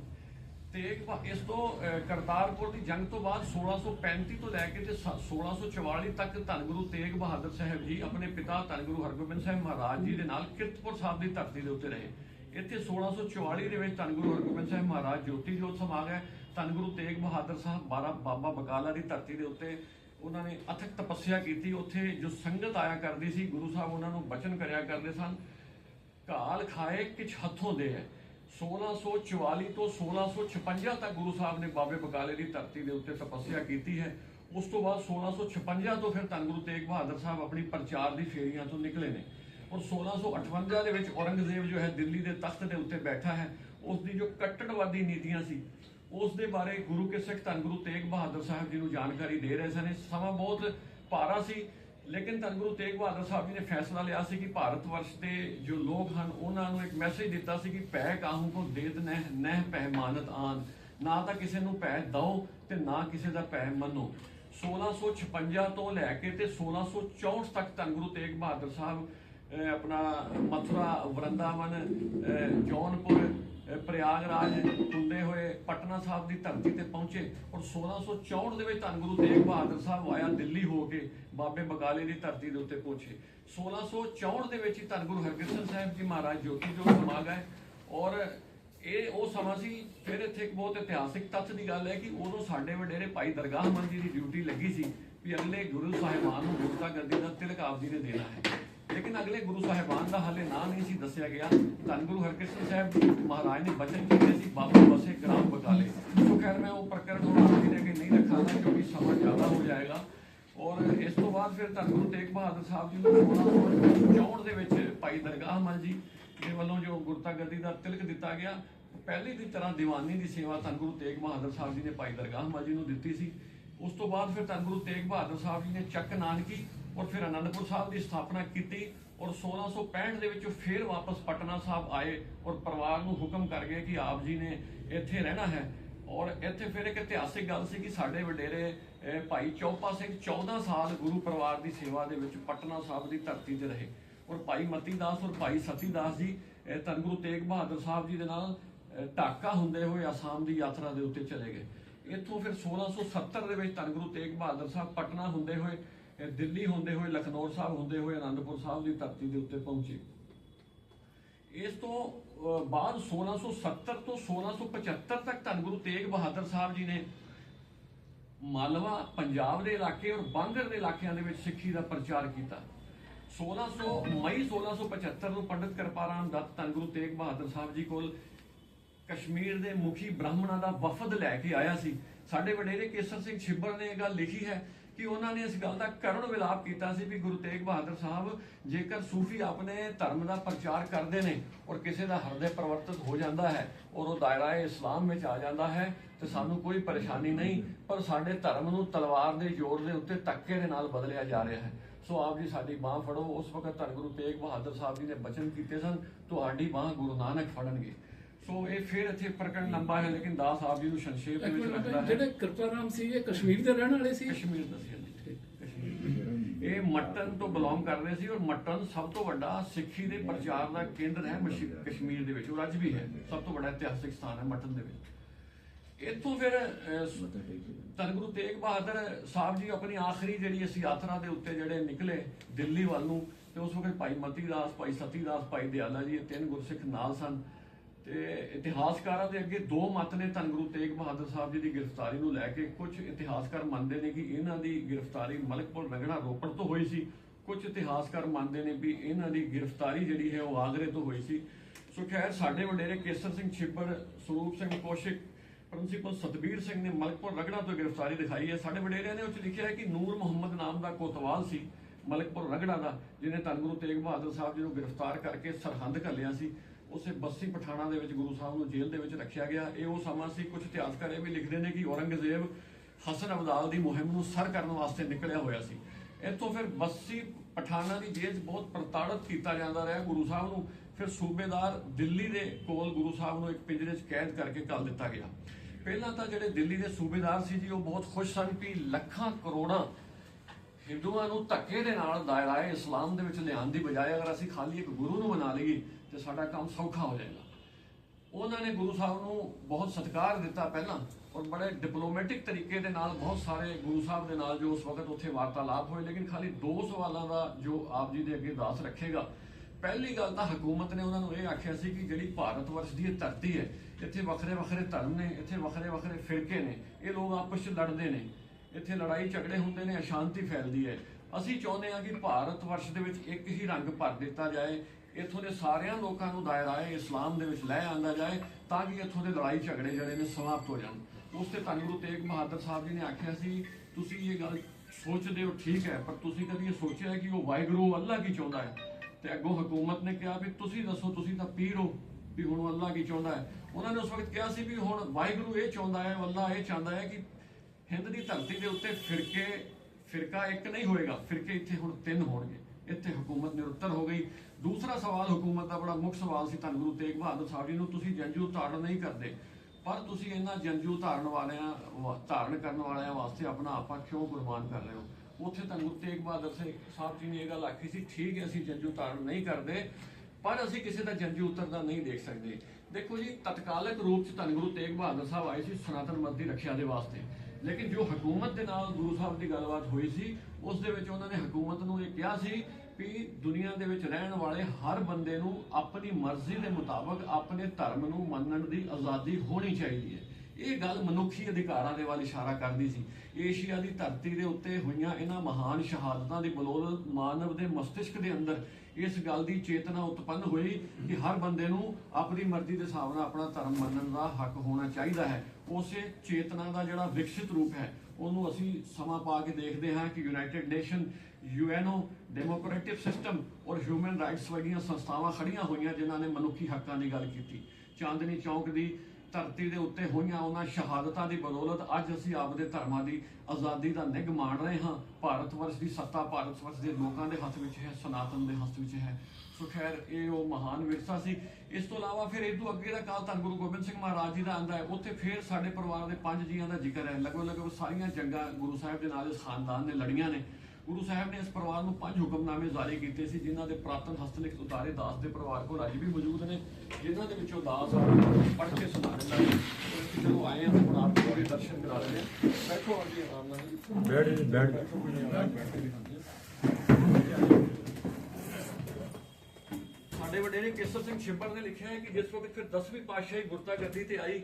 ਤੇਗ ਇਸ ਤੋਂ ਕਰਤਾਰਪੁਰ ਦੀ ਜੰਗ ਤੋਂ ਬਾਅਦ 1635 ਤੋਂ ਲੈ ਕੇ ਤੇ ਸ- 1644 ਤੱਕ ਧੰਨ ਗੁਰੂ ਤੇਗ ਬਹਾਦਰ ਸਾਹਿਬ ਜੀ ਆਪਣੇ ਪਿਤਾ ਧੰਨ ਗੁਰੂ ਹਰਗੋਬਿੰਦ ਸਾਹਿਬ ਮਹਾਰਾਜ ਜੀ ਦੇ ਨਾਲ ਕਿਰਤਪੁਰ ਸਾਹਿਬ ਦੀ ਧਰਤੀ ਦੇ ਉੱਤੇ ਰਹੇ। ਇੱਥੇ 1644 ਦੇ ਵਿੱਚ ਧੰਨ ਗੁਰੂ ਹਰਗੋਬਿੰਦ ਸਾਹਿਬ ਮਹਾਰਾਜ ਜੋਤੀ ਜੋਤ ਸਮਾ ਗਏ। ਧੰਨ ਗੁਰੂ ਤੇਗ ਬਹਾਦਰ ਸਾਹਿਬ ਬਾਰਾ ਬਾਬਾ ਬਕਾਲਾ ਦੀ ਧਰਤੀ ਦੇ ਉੱਤੇ ਉਹਨਾਂ ਨੇ ਅਥਕ ਤਪੱਸਿਆ ਕੀਤੀ। ਉੱਥੇ ਜੋ ਸੰਗਤ ਆਇਆ ਕਰਦੀ ਸੀ, ਗੁਰੂ ਸਾਹਿਬ ਉਹਨਾਂ ਨੂੰ ਬਚਨ ਕਰਿਆ ਕਰਦੇ ਸਨ। ਘਾਲ ਖਾਏ, ਕਿਛ ਹੱਥੋਂ ਦੇ ਹੈ। 1644 ਤੋਂ 1656 ਤੱਕ ਗੁਰੂ ਸਾਹਿਬ ਨੇ ਬਾਬੇ ਬਕਾਲੇ ਦੀ ਧਰਤੀ ਦੇ ਉੱਤੇ ਤਪੱਸਿਆ ਕੀਤੀ ਹੈ। ਉਸ ਤੋਂ ਬਾਅਦ 1656 ਤੋਂ ਫਿਰ ਧੰਨ ਗੁਰੂ ਤੇਗ ਬਹਾਦਰ ਸਾਹਿਬ ਆਪਣੀ ਪ੍ਰਚਾਰ ਦੀ ਫੇਰੀਆਂ ਤੋਂ ਨਿਕਲੇ ਨੇ। ਔਰ 1658 ਦੇ ਵਿੱਚ ਔਰੰਗਜ਼ੇਬ ਜੋ ਹੈ ਦਿੱਲੀ ਦੇ ਤਖਤ ਦੇ ਉੱਤੇ ਬੈਠਾ ਹੈ। ਉਸ ਦੀ ਜੋ ਕੱਟੜਵਾਦੀ ਨੀਤੀਆਂ ਸੀ ਉਸ ਦੇ ਬਾਰੇ ਗੁਰੂ ਕੇ ਸਿੱਖ ਧੰਨ ਗੁਰੂ ਤੇਗ ਬਹਾਦਰ ਸਾਹਿਬ ਜੀ ਨੂੰ ਜਾਣਕਾਰੀ ਦੇ ਰਹੇ ਸਨ। ਸਮਾਂ ਬਹੁਤ ਭਾਰਾ ਸੀ ਲੇਕਿਨ ਧੰਨ ਗੁਰੂ ਤੇਗ ਬਹਾਦਰ ਸਾਹਿਬ ਜੀ ਨੇ ਫੈਸਲਾ ਲਿਆ ਸੀ ਕਿ ਭਾਰਤ ਵਰਸ਼ ਦੇ ਜੋ ਲੋਕ ਹਨ ਉਹਨਾਂ ਨੂੰ ਇੱਕ ਮੈਸੇਜ ਦਿੱਤਾ ਸੀ ਕਿ ਭੈ ਕਾਹੂ ਕੋ ਦੇਤ ਨਹਿ ਨਹਿ ਭੈ ਮਾਨਤ ਆਨ। ਨਾ ਤਾਂ ਕਿਸੇ ਨੂੰ ਭੈ ਦਓ ਤੇ ਨਾ ਕਿਸੇ ਦਾ ਭੈ ਮੰਨੋ। 1656 ਤੋਂ ਲੈ ਕੇ ਤੇ 1664 ਤੱਕ ਧੰਨ ਗੁਰੂ ਤੇਗ ਬਹਾਦਰ ਸਾਹਿਬ ਅਹ, ਆਪਣਾ ਮਥੁਰਾ ਵਰਿੰਦਾਵਨ ਅਹ, ਜੌਨਪੁਰ ਪ੍ਰਯਾਗਰਾਜ ਹੁੰਦੇ ਹੋਏ ਪਟਨਾ ਸਾਹਿਬ ਦੀ ਧਰਤੀ ਤੇ ਪਹੁੰਚੇ ਔਰ 1664 ਦੇ ਵਿੱਚ ਧੰਨ ਗੁਰੂ ਤੇਗ ਬਹਾਦਰ ਸਾਹਿਬ ਆਇਆ ਦਿੱਲੀ ਹੋ ਕੇ ਬਾਬੇ ਬਗਾਲੇ ਦੀ ਧਰਤੀ ਦੇ ਉੱਤੇ ਪਹੁੰਚੇ। 1664 ਦੇ ਵਿੱਚ ਹੀ ਧੰਨ ਗੁਰੂ ਹਰਕ੍ਰਿਸ਼ਨ ਸਾਹਿਬ ਜੀ ਮਹਾਰਾਜ ਜੋਤੀ ਜੋਤ ਸਮਾ ਗਏ ਔਰ ਇਹ ਉਹ ਸਮਾਂ ਸੀ, ਫਿਰ ਇੱਥੇ ਇੱਕ ਬਹੁਤ ਇਤਿਹਾਸਿਕ ਤੱਥ ਦੀ ਗੱਲ ਹੈ ਕਿ ਉਦੋਂ ਸਾਡੇ ਵਡੇਰੇ ਭਾਈ ਦਰਗਾਹ ਮਨ ਦੀ ਡਿਊਟੀ ਲੱਗੀ ਸੀ ਵੀ ਅਗਲੇ ਗੁਰੂ ਸਾਹਿਬਾਨ ਨੂੰ ਗੁਰਤਾ ਗੱਦੀ ਦਾ ਤਿਲਕ ਆਪ ਜੀ ਨੇ ਦੇਣਾ ਹੈ। ਲੇਕਿਨ ਅਗਲੇ ਗੁਰੂ ਸਾਹਿਬਾਨ ਦਾ ਹਾਲੇ ਨਾਂ ਨਹੀਂ ਸੀ ਦੱਸਿਆ ਗਿਆ। ਧੰਨ ਗੁਰੂ ਹਰਕ੍ਰਿਸ਼ਨ ਸਾਹਿਬ ਮਹਾਰਾਜ ਨੇ ਬਚਨ ਕੀਤੇ ਸੀ, ਬਾਬਾ ਬਸੇ ਗ੍ਰਾਮ ਬਗਾਲੇ ਸੋ ਖੈਰ ਮੈਂ ਉਹ ਪ੍ਰਕਰਣ ਹੁਣ ਆਪ ਜੀ ਦੇ ਨਹੀਂ ਰੱਖਾਂਗਾ, ਕਿਉਂਕਿ ਸਮਾਂ ਜ਼ਿਆਦਾ ਹੋ ਜਾਏਗਾ। ਔਰ ਇਸ ਤੋਂ ਬਾਅਦ ਫਿਰ ਧੰਨ ਗੁਰੂ ਤੇਗ ਬਹਾਦਰ ਸਾਹਿਬ ਜੀ ਨੂੰ 1664 ਦੇ ਵਿੱਚ ਭਾਈ ਦਰਗਾਹ ਮਲ ਜੀ ਦੇ ਵੱਲੋਂ ਜੋ ਗੁਰਤਾ ਗੱਦੀ ਦਾ ਤਿਲਕ ਦਿੱਤਾ ਗਿਆ, ਪਹਿਲੀ ਦੀ ਤਰ੍ਹਾਂ ਦੀਵਾਨੀ ਦੀ ਸੇਵਾ ਧੰਨ ਗੁਰੂ ਤੇਗ ਬਹਾਦਰ ਸਾਹਿਬ ਜੀ ਨੇ ਭਾਈ ਦਰਗਾਹ ਮਲ ਜੀ ਨੂੰ ਦਿੱਤੀ ਸੀ। ਉਸ ਤੋਂ ਬਾਅਦ ਫਿਰ ਧੰਨ ਗੁਰੂ ਤੇਗ ਬਹਾਦਰ ਸਾਹਿਬ ਜੀ ਨੇ ਚੱਕ ਨਾਨਕੀ ਔਰ ਫਿਰ ਅਨੰਦਪੁਰ ਸਾਹਿਬ ਦੀ ਸਥਾਪਨਾ ਕੀਤੀ ਔਰ 1665 ਦੇ ਵਿੱਚ ਫਿਰ ਵਾਪਸ ਪਟਨਾ ਸਾਹਿਬ ਆਏ ਔਰ ਪਰਿਵਾਰ ਨੂੰ ਹੁਕਮ ਕਰ ਗਏ ਕਿ ਆਪ ਜੀ ਨੇ ਇੱਥੇ ਰਹਿਣਾ ਹੈ। ਔਰ ਇੱਥੇ ਫਿਰ ਇੱਕ ਇਤਿਹਾਸਿਕ ਗੱਲ ਸੀ ਕਿ ਸਾਡੇ ਵਡੇਰੇ ਭਾਈ ਚੌਪਾ ਸਿੰਘ 14 ਸਾਲ ਗੁਰੂ ਪਰਿਵਾਰ ਦੀ ਸੇਵਾ ਦੇ ਵਿੱਚ ਪਟਨਾ ਸਾਹਿਬ ਦੀ ਧਰਤੀ ਤੇ ਰਹੇ। ਔਰ ਭਾਈ ਮਤੀ ਦਾਸ ਔਰ ਭਾਈ ਸਤੀ ਦਾਸ ਜੀ ਧੰਨ ਗੁਰੂ ਤੇਗ ਬਹਾਦਰ ਸਾਹਿਬ ਜੀ ਦੇ ਨਾਲ ਢਾਕਾ ਹੁੰਦੇ ਹੋਏ ਆਸਾਮ ਦੀ ਯਾਤਰਾ ਦੇ ਉੱਤੇ ਚਲੇ ਗਏ। ਇੱਥੋਂ ਫਿਰ 1670 ਦੇ ਵਿੱਚ ਧੰਨ ਗੁਰੂ ਤੇਗ ਬਹਾਦਰ ਸਾਹਿਬ ਪਟਨਾ ਹੁੰਦੇ ਹੋਏ ਦਿੱਲੀ ਹੁੰਦੇ ਹੋਏ ਲਖਨੌਰ ਸਾਹਿਬ ਹੁੰਦੇ ਹੋਏ ਅਨੰਦਪੁਰ ਸਾਹਿਬ ਦੀ ਧਰਤੀ ਦੇ ਉੱਤੇ ਪਹੁੰਚੇ। ਇਸ ਤੋਂ ਅਹ, ਬਾਅਦ 1670 ਤੋਂ 1675 ਤੱਕ ਧੰਨ ਗੁਰੂ ਤੇਗ ਬਹਾਦਰ ਸਾਹਿਬ ਜੀ ਨੇ ਮਾਲਵਾ ਪੰਜਾਬ ਦੇ ਇਲਾਕੇ ਔਰ ਬਾਂਗਰ ਦੇ ਇਲਾਕਿਆਂ ਦੇ ਵਿੱਚ ਸਿੱਖੀ ਦਾ ਪ੍ਰਚਾਰ ਕੀਤਾ। 1600 ਮਈ 1675 ਨੂੰ ਪੰਡਿਤ ਕਿਰਪਾਰਾਮ ਦੱਤ ਧੰਨ ਗੁਰੂ ਤੇਗ ਬਹਾਦਰ ਸਾਹਿਬ ਜੀ ਕੋਲ ਕਸ਼ਮੀਰ ਦੇ ਮੁਖੀ ਬ੍ਰਾਹਮਣਾਂ ਦਾ ਵਫਦ ਲੈ ਕੇ ਆਇਆ ਸੀ। ਸਾਡੇ ਵਡੇਰੇ ਕੇਸਰ ਸਿੰਘ ਛਿੱਬਰ ਨੇ ਇਹ ਗੱਲ ਲਿਖੀ ਹੈ ਕਿ ਉਹਨਾਂ ਨੇ ਇਸ ਗੱਲ ਦਾ ਕਰਨ ਵਿਲਾਪ ਕੀਤਾ ਸੀ ਵੀ ਗੁਰੂ ਤੇਗ ਬਹਾਦਰ ਸਾਹਿਬ ਜੇਕਰ ਸੂਫੀ ਆਪਣੇ ਧਰਮ ਦਾ ਪ੍ਰਚਾਰ ਕਰਦੇ ਨੇ ਔਰ ਕਿਸੇ ਦਾ ਹਿਰਦੇ ਪਰਿਵਰਤਿਤ ਹੋ ਜਾਂਦਾ ਹੈ ਔਰ ਉਹ ਦਾਇਰਾ ਇਸਲਾਮ ਵਿੱਚ ਆ ਜਾਂਦਾ ਹੈ, ਤੇ ਸਾਨੂੰ ਕੋਈ ਪਰੇਸ਼ਾਨੀ ਨਹੀਂ, ਪਰ ਸਾਡੇ ਧਰਮ ਨੂੰ ਤਲਵਾਰ ਦੇ ਜ਼ੋਰ ਦੇ ਉੱਤੇ ਧੱਕੇ ਦੇ ਨਾਲ ਬਦਲਿਆ ਜਾ ਰਿਹਾ ਹੈ। ਸੋ ਆਪ ਜੀ ਸਾਡੀ ਬਾਹ ਫੜੋ, ਉਸ ਵਕਤ ਧੰਨ ਗੁਰੂ ਤੇਗ ਬਹਾਦਰ ਸਾਹਿਬ ਜੀ ਨੇ ਬਚਨ ਕੀਤੇ ਸਨ, ਤੁਹਾਡੀ ਬਾਹ ਗੁਰੂ ਨਾਨਕ ਫੜਨਗੇ। ਸੋ ਇਹ ਫਿਰ ਇੱਥੇ ਪ੍ਰਕਰਣ ਲੰਬਾ ਹੈ ਲੇਕਿਨ ਦਾਸ ਸਾਹਿਬ ਜੀ ਨੂੰ ਸੰਖੇਪ ਵਿੱਚ ਰੱਖਦਾ ਹੈ। ਜਿਹੜੇ ਕਿਰਪਾਰਾਮ ਸੀ ਇਹ ਕਸ਼ਮੀਰ ਦੇ ਰਹਿਣ ਵਾਲੇ ਸੀ? ਕਸ਼ਮੀਰ ਦਾ ਸੀ ਹਾਂਜੀ। ਕਸ਼ਮੀਰ। ਇਹ ਮਟਨ ਤੋਂ ਬਿਲੋਂਗ ਕਰਦੇ ਸੀ ਔਰ ਮਟਨ ਸਭ ਤੋਂ ਵੱਡਾ ਸਿੱਖੀ ਦੇ ਪ੍ਰਚਾਰ ਦਾ ਕੇਂਦਰ ਹੈ ਕਸ਼ਮੀਰ ਦੇ ਵਿੱਚ। ਔਰ ਅੱਜ ਵੀ ਹੈ ਸਭ ਤੋਂ ਵੱਡਾ ਇਤਿਹਾਸਿਕ ਸਥਾਨ ਹੈ ਮਟਨ ਦੇ ਵਿੱਚ। ਇੱਥੋਂ ਫਿਰ ਅਹ, ਧੰਨ ਗੁਰੂ ਤੇਗ ਬਹਾਦਰ ਸਾਹਿਬ ਜੀ ਆਪਣੀ ਆਖਰੀ ਜਿਹੜੀ ਅਸੀਂ ਯਾਤਰਾ ਦੇ ਉੱਤੇ ਜਿਹੜੇ ਨਿਕਲੇ ਦਿੱਲੀ ਵੱਲ ਨੂੰ ਤੇ ਉਸ ਵਕਤ ਭਾਈ ਮਤੀ ਦਾਸ ਭਾਈ ਸਤੀ ਦਾਸ ਭਾਈ ਦਿਆਲਾ ਜੀ ਇਹ ਤਿੰਨ ਗੁਰਸਿੱਖ ਨਾਲ ਸਨ। ਤੇ ਇਤਿਹਾਸਕਾਰਾਂ ਦੇ ਅੱਗੇ ਦੋ ਮਤ ਨੇ ਧੰਨ ਗੁਰੂ ਤੇਗ ਬਹਾਦਰ ਸਾਹਿਬ ਜੀ ਦੀ ਗ੍ਰਿਫਤਾਰੀ ਨੂੰ ਲੈ ਕੇ। ਕੁਝ ਇਤਿਹਾਸਕਾਰ ਮੰਨਦੇ ਨੇ ਕਿ ਇਹਨਾਂ ਦੀ ਗ੍ਰਿਫਤਾਰੀ ਮਲਕਪੁਰ ਨਗੜਾ ਰੋਪੜ ਤੋਂ ਹੋਈ ਸੀ। ਕੁਝ ਇਤਿਹਾਸਕਾਰ ਮੰਨਦੇ ਨੇ ਵੀ ਇਹਨਾਂ ਦੀ ਗ੍ਰਿਫਤਾਰੀ ਜਿਹੜੀ ਹੈ ਉਹ ਆਗਰੇ ਤੋਂ ਹੋਈ ਸੀ। ਸੋ ਖੈਰ, ਸਾਡੇ ਵਡੇਰੇ ਕੇਸਰ ਸਿੰਘ ਛਿੱਬੜ ਸਰੂਪ ਸਿੰਘ ਕੋਸ਼ਿਕ, ਪ੍ਰਿੰਸੀਪਲ ਸਤਬੀਰ ਸਿੰਘ ਨੇ ਮਲਕਪੁਰ ਰਗੜਾ ਤੋਂ ਗ੍ਰਿਫਤਾਰੀ ਦਿਖਾਈ ਹੈ। ਸਾਡੇ ਵਡੇਰਿਆਂ ਨੇ ਉਹ 'ਚ ਲਿਖਿਆ ਹੈ ਕਿ ਨੂਰ ਮੁਹੰਮਦ ਨਾਮ ਦਾ ਕੋਤਵਾਲ ਸੀ, ਮਲਕਪੁਰ ਰਗੜਾ ਦਾ, ਜਿਹਨੇ ਧੰਨ ਗੁਰੂ ਤੇਗ ਬਹਾਦਰ ਸਾਹਿਬ ਜੀ ਨੂੰ ਗ੍ਰਿਫਤਾਰ ਕਰਕੇ ਸਰਹੰਦ ਘੱਲਿਆ ਸੀ। ਉਸੇ ਬੱਸੀ ਪਠਾਣਾ ਦੇ ਵਿੱਚ ਗੁਰੂ ਸਾਹਿਬ ਨੂੰ ਜੇਲ੍ਹ ਦੇ ਵਿੱਚ ਰੱਖਿਆ ਗਿਆ। ਇਹ ਉਹ ਸਮਾਂ ਸੀ ਕੁਝ ਇਤਿਹਾਸਕਾਰ ਇਹ ਵੀ ਲਿਖਦੇ ਨੇ ਕਿ ਔਰੰਗਜ਼ੇਬ ਹਸਨ ਅਬਦਾਲ ਦੀ ਮੁਹਿੰਮ ਨੂੰ ਸਰ ਕਰਨ ਵਾਸਤੇ ਨਿਕਲਿਆ ਹੋਇਆ ਸੀ। ਇੱਥੋਂ ਫਿਰ ਬੱਸੀ ਪਠਾਣਾ ਦੀ ਜੇਲ੍ਹ 'ਚ ਬਹੁਤ ਪ੍ਰਤਾੜਿਤ ਕੀਤਾ ਜਾਂਦਾ ਰਿਹਾ। ਗੁਰੂ ਸਾਹਿਬ ਨੂੰ ਫਿਰ ਸੂਬੇਦਾਰ ਦਿੱਲੀ ਦੇ ਕੋਲ ਗੁਰੂ ਸਾਹਿਬ ਨੂੰ ਇੱਕ ਪਿੰਜਰੇ 'ਚ ਕੈਦ ਕਰਕੇ ਘੱਲ ਦਿੱਤਾ ਗਿਆ। ਪਹਿਲਾਂ ਤਾਂ ਜਿਹੜੇ ਦਿੱਲੀ ਦੇ ਸੂਬੇਦਾਰ ਸੀ ਜੀ, ਉਹ ਬਹੁਤ ਖੁਸ਼ ਸਨ ਕਿ ਲੱਖਾਂ ਕਰੋੜਾਂ ਹਿੰਦੂਆਂ ਨੂੰ ਧੱਕੇ ਦੇ ਨਾਲ ਦਾਇਰਾਏ ਇਸਲਾਮ ਦੇ ਵਿੱਚ ਲਿਆਉਣ ਦੀ ਬਜਾਏ ਅਗਰ ਅਸੀਂ ਖਾਲੀ ਇੱਕ ਗੁਰੂ ਨੂੰ ਬਣਾ ਲਈਏ ਤੇ ਸਾਡਾ ਕੰਮ ਸੌਖਾ ਹੋ ਜਾਏਗਾ। ਉਹਨਾਂ ਨੇ ਗੁਰੂ ਸਾਹਿਬ ਨੂੰ ਬਹੁਤ ਸਤਿਕਾਰ ਦਿੱਤਾ ਪਹਿਲਾਂ ਔਰ ਬੜੇ ਡਿਪਲੋਮੈਟਿਕ ਤਰੀਕੇ ਦੇ ਨਾਲ ਬਹੁਤ ਸਾਰੇ ਗੁਰੂ ਸਾਹਿਬ ਦੇ ਨਾਲ ਜੋ ਉਸ ਵਕਤ ਉੱਥੇ ਵਾਰਤਾਲਾਪ ਹੋਏ, ਲੇਕਿਨ ਖਾਲੀ ਦੋ ਸਵਾਲਾਂ ਦਾ ਜੋ ਆਪ ਜੀ ਦੇ ਅੱਗੇ ਦਾਸ ਰੱਖੇਗਾ। ਪਹਿਲੀ ਗੱਲ ਤਾਂ ਹਕੂਮਤ ਨੇ ਉਹਨਾਂ ਨੂੰ ਇਹ ਆਖਿਆ ਸੀ ਕਿ ਜਿਹੜੀ ਭਾਰਤ ਵਰਸ਼ ਦੀ ਇਹ ਧਰਤੀ ਹੈ, ਇੱਥੇ ਵੱਖਰੇ ਵੱਖਰੇ ਧਰਮ ਨੇ, ਇੱਥੇ ਵੱਖਰੇ ਵੱਖਰੇ ਫਿਰਕੇ ਨੇ, ਇਹ ਲੋਕ ਆਪਸ ਵਿੱਚ ਲੜਦੇ ਨੇ। ਇੱਥੇ ਲੜਾਈ ਝਗੜੇ ਹੁੰਦੇ ਨੇ, ਅਸ਼ਾਂਤੀ ਫੈਲਦੀ ਹੈ। ਅਸੀਂ ਚਾਹੁੰਦੇ ਹਾਂ ਕਿ ਭਾਰਤ ਵਰਸ਼ ਦੇ ਵਿੱਚ ਇੱਕ ਹੀ ਰੰਗ ਭਰ ਦਿੱਤਾ ਜਾਏ। ਇੱਥੋਂ ਦੇ ਸਾਰਿਆਂ ਲੋਕਾਂ ਨੂੰ ਦਾਇਰਾਏ ਇਸਲਾਮ ਦੇ ਵਿੱਚ ਲੈ ਆਂਦਾ ਜਾਏ, ਤਾਂ ਕਿ ਇੱਥੋਂ ਦੇ ਲੜਾਈ ਝਗੜੇ ਜਿਹੜੇ ਨੇ ਸਮਾਪਤ ਹੋ ਜਾਣ। ਉਸ ਤੇ ਧੰਨ ਗੁਰੂ ਤੇਗ ਬਹਾਦਰ ਸਾਹਿਬ ਜੀ ਨੇ ਆਖਿਆ ਸੀ, ਤੁਸੀਂ ਇਹ ਗੱਲ ਸੋਚਦੇ ਹੋ ਠੀਕ ਹੈ, ਪਰ ਤੁਸੀਂ ਕਦੀ ਇਹ ਸੋਚਿਆ ਕਿ ਉਹ ਵਾਹਿਗੁਰੂ ਅੱਲਾ ਕੀ ਚਾਹੁੰਦਾ ਹੈ? ਤੇ ਅੱਗੋਂ ਹਕੂਮਤ ਨੇ ਕਿਹਾ ਵੀ, ਤੁਸੀਂ ਦੱਸੋ, ਤੁਸੀਂ ਤਾਂ ਪੀਰ ਹੋ ਵੀ ਹੁਣ ਅੱਲਾ ਕੀ ਚਾਹੁੰਦਾ ਹੈ? ਉਹਨਾਂ ਨੇ ਉਸ ਵਕਤ ਕਿਹਾ ਸੀ ਵੀ ਹੁਣ ਵਾਹਿਗੁਰੂ ਇਹ ਚਾਹੁੰਦਾ ਹੈ ਅੱਲਾ ਇਹ ਚਾਹੁੰਦਾ ਹੈ ਕਿ ਹਿੰਦ ਦੀ ਧਰਤੀ ਦੇ ਉੱਤੇ ਫਿਰਕੇ, ਫਿਰਕਾ ਇੱਕ ਨਹੀਂ ਹੋਏਗਾ, ਫਿਰਕੇ ਇੱਥੇ ਹੁਣ ਤਿੰਨ ਹੋਣਗੇ। ਇੱਥੇ ਹਕੂਮਤ ਨਿਰੁੱਤਰ ਹੋ ਗਈ। ਦੂਸਰਾ ਸਵਾਲ ਹਕੂਮਤ ਦਾ ਬੜਾ ਮੁੱਖ ਸਵਾਲ ਸੀ ਧੰਨ ਗੁਰੂ ਤੇਗ ਬਹਾਦਰ ਸਾਹਿਬ ਜੀ ਨੂੰ, ਤੁਸੀਂ ਜੰਜੂ ਧਾਰਨ ਨਹੀਂ ਕਰਦੇ। ਪਰ ਤੁਸੀਂ ਇਹਨਾਂ ਜੰਜੂ ਧਾਰਨ ਵਾਲਿਆਂ ਵਾ- ਧਾਰਨ ਕਰਨ ਵਾਲਿਆਂ ਵਾਸਤੇ ਆਪਣਾ ਆਪਾ ਕਿਉਂ ਕੁਰਬਾਨ ਕਰ ਰਹੇ ਹੋ? ਉੱਥੇ ਧੰਨ ਗੁਰੂ ਤੇਗ ਬਹਾਦਰ ਸਾਹਿਬ ਜੀ ਨੇ ਇਹ ਗੱਲ ਆਖੀ ਸੀ, ਠੀਕ ਹੈ, ਅਸੀਂ ਜੰਜੂ ਧਾਰਨ ਨਹੀਂ ਕਰਦੇ, ਪਰ ਅਸੀਂ ਕਿਸੇ ਦਾ ਜੰਜੂ ਉਤਰਦਾ ਨਹੀਂ ਦੇਖ ਸਕਦੇ। ਦੇਖੋ ਜੀ, ਤਤਕਾਲਿਕ ਰੂਪ ਚ ਧੰਨ ਗੁਰੂ ਤੇਗ ਬਹਾਦਰ ਸਾਹਿਬ ਆਏ ਸੀ ਸਨਾਤਨ ਮਤ ਦੀ ਰੱਖਿਆ ਦੇ ਵਾਸਤੇ। ਲੇਕਿਨ ਜੋ ਹਕੂਮਤ ਦੇ ਨਾਲ ਗੁਰੂ ਸਾਹਿਬ ਦੀ ਗੱਲਬਾਤ ਹੋਈ ਸੀ, ਉਸ ਦੇ ਵਿੱਚ ਉਹਨਾਂ ਨੇ ਹਕੂਮਤ ਨੂੰ ਇਹ ਕਿਹਾ ਸੀ ਕਿ ਦੁਨੀਆ ਦੇ ਵਿੱਚ ਰਹਿਣ ਵਾਲੇ ਹਰ ਬੰਦੇ ਨੂੰ ਆਪਣੀ ਮਰਜ਼ੀ ਦੇ ਮੁਤਾਬਕ ਆਪਣੇ ਧਰਮ ਨੂੰ ਮੰਨਣ ਦੀ ਆਜ਼ਾਦੀ ਹੋਣੀ ਚਾਹੀਦੀ ਹੈ। ਇਹ ਗੱਲ ਮਨੁੱਖੀ ਅਧਿਕਾਰਾਂ ਦੇ ਵੱਲ ਇਸ਼ਾਰਾ ਕਰਦੀ ਸੀ। ਏਸ਼ੀਆ ਦੀ ਧਰਤੀ ਦੇ ਉੱਤੇ ਹੋਈਆਂ ਇਹਨਾਂ ਮਹਾਨ ਸ਼ਹਾਦਤਾਂ ਦੀ ਬਲੌਲਤ ਮਾਨਵ ਦੇ ਮਸਤਿਸ਼ਕ ਦੇ ਅੰਦਰ ਇਸ ਗੱਲ ਦੀ ਚੇਤਨਾ ਉਤਪੰਨ ਹੋਈ ਕਿ ਹਰ ਬੰਦੇ ਨੂੰ ਆਪਣੀ ਮਰਜ਼ੀ ਦੇ ਹਿਸਾਬ ਨਾਲ ਆਪਣਾ ਧਰਮ ਮੰਨਣ ਦਾ ਹੱਕ ਹੋਣਾ ਚਾਹੀਦਾ ਹੈ। ਉਸੇ ਚੇਤਨਾ ਦਾ ਜਿਹੜਾ ਵਿਕਸਿਤ ਰੂਪ ਹੈ, ਉਹਨੂੰ ਅਸੀਂ ਸਮਾਂ ਪਾ ਕੇ ਦੇਖਦੇ ਹਾਂ ਕਿ United Nation, UNO democratic system ਔਰ ਹਿਊਮਨ ਰਾਈਟਸ ਵਰਗੀਆਂ ਸੰਸਥਾਵਾਂ ਖੜੀਆਂ ਹੋਈਆਂ ਜਿਨ੍ਹਾਂ ਨੇ ਮਨੁੱਖੀ ਹੱਕਾਂ ਦੀ ਗੱਲ ਕੀਤੀ। ਚਾਂਦਨੀ ਚੌਂਕ ਦੀ ਧਰਤੀ ਦੇ ਉੱਤੇ ਹੋਈਆਂ ਉਹਨਾਂ ਸ਼ਹਾਦਤਾਂ ਦੀ ਬਦੌਲਤ ਅੱਜ ਅਸੀਂ ਆਪਦੇ ਧਰਮਾਂ ਦੀ ਆਜ਼ਾਦੀ ਦਾ ਨਿੱਘ ਮਾਣ ਰਹੇ ਹਾਂ। ਭਾਰਤ ਵਰਸ਼ ਦੀ ਸੱਤਾ ਭਾਰਤ ਵਰਸ਼ ਦੇ ਲੋਕਾਂ ਦੇ ਹੱਥ ਵਿੱਚ ਹੈ, ਸਨਾਤਨ ਦੇ ਹੱਥ ਵਿੱਚ ਹੈ। ਸੋ ਖੈਰ, ਇਹ ਉਹ ਮਹਾਨ ਵਿਰਸਾ ਸੀ। ਇਸ ਤੋਂ ਇਲਾਵਾ ਫਿਰ ਇਹ ਤੋਂ ਅੱਗੇ ਦਾ ਕਾਲ ਧੰਨ ਗੁਰੂ ਗੋਬਿੰਦ ਸਿੰਘ ਮਹਾਰਾਜ ਜੀ ਦਾ ਆਂਦਾ ਹੈ। ਉੱਥੇ ਫਿਰ ਸਾਡੇ ਪਰਿਵਾਰ ਦੇ ਪੰਜ ਜੀਆਂ ਦਾ ਜ਼ਿਕਰ ਹੈ। ਲਗਭਗ ਲਗਭਗ ਸਾਰੀਆਂ ਜੰਗਾਂ ਗੁਰੂ ਸਾਹਿਬ ਦੇ ਨਾਲ ਇਸ ਖਾਨਦਾਨ ਨੇ ਲੜੀਆਂ ਨੇ। ਗੁਰੂ ਸਾਹਿਬ ਨੇ ਇਸ ਪਰਿਵਾਰ ਨੂੰ ਪੰਜ ਹੁਕਮਨਾਮੇ ਜਾਰੀ ਕੀਤੇ ਸੀ ਜਿਨ੍ਹਾਂ ਦੇ ਪ੍ਰਾਤਨ ਹਸਤਲਿਖਤ ਉਤਾਰੇ ਦਾਸ ਦੇ ਪਰਿਵਾਰ ਕੋਲ ਅੱਜ ਵੀ ਮੌਜੂਦ ਨੇ ਜਿਨ੍ਹਾਂ ਦੇ ਵਿੱਚੋਂ ਦਾਸ ਪੜ੍ਹ ਕੇ ਸੁਣਾ ਦਿੰਦਾ ਹੈ। ਜਦੋਂ ਆਏ ਤਾਂ ਹੁਣ ਆਪ ਦੇ ਦਰਸ਼ਨ ਕਰਾ ਰਹੇ ਹਾਂ। ਬੈਠੋ ਜੀ ਆਰਾਮ ਨਾਲ। ਬੈਠ ਜੀ, ਬੈਠ। ਬੈਠੋ ਕੋਈ ਨਹੀਂ ਆਰਾਮ ਬੈਠੋ ਸਾਡੇ ਵਡੇਰੇ ਕੇਸਰ ਸਿੰਘ ਛਿੱਬਰ ਨੇ ਲਿਖਿਆ ਹੈ ਕਿ ਜਿਸ ਵਕਤ ਫਿਰ 10ਵੀਂ ਪਾਤਸ਼ਾਹੀ ਗੁਰਤਾ ਗੱਦੀ ਤੇ ਆਈ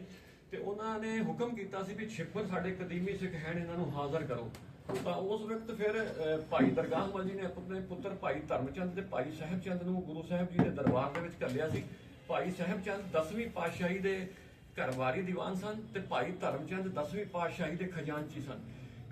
ਤੇ ਉਹਨਾਂ ਨੇ ਹੁਕਮ ਕੀਤਾ ਸੀ ਵੀ ਛਿੱਬਰ ਸਾਡੇ ਕਦੀਮੀ ਸਿੱਖ ਹਨ ਇਹਨਾਂ ਨੂੰ ਹਾਜ਼ਰ ਕਰੋ। ਤਾਂ ਉਸ ਵਕਤ ਫਿਰ ਭਾਈ ਦਰਗਾਹ ਮਲ ਜੀ ਨੇ ਆਪਣੇ ਪੁੱਤਰ ਭਾਈ ਧਰਮਚੰਦ ਤੇ ਭਾਈ ਸਾਹਿਬਚੰਦ ਨੂੰ ਗੁਰੂ ਸਾਹਿਬ ਜੀ ਦੇ ਦਰਬਾਰ ਦੇ ਵਿੱਚ ਘੱਲਿਆ ਸੀ। ਭਾਈ ਸਾਹਿਬਚੰਦ 10ਵੀਂ ਪਾਤਸ਼ਾਹੀ ਦੇ ਘਰਵਾਰੀ ਦੀਵਾਨ ਸਨ ਤੇ ਭਾਈ ਧਰਮਚੰਦ 10ਵੀਂ ਪਾਤਸ਼ਾਹੀ ਦੇ ਖਜ਼ਾਨਚੀ ਸਨ।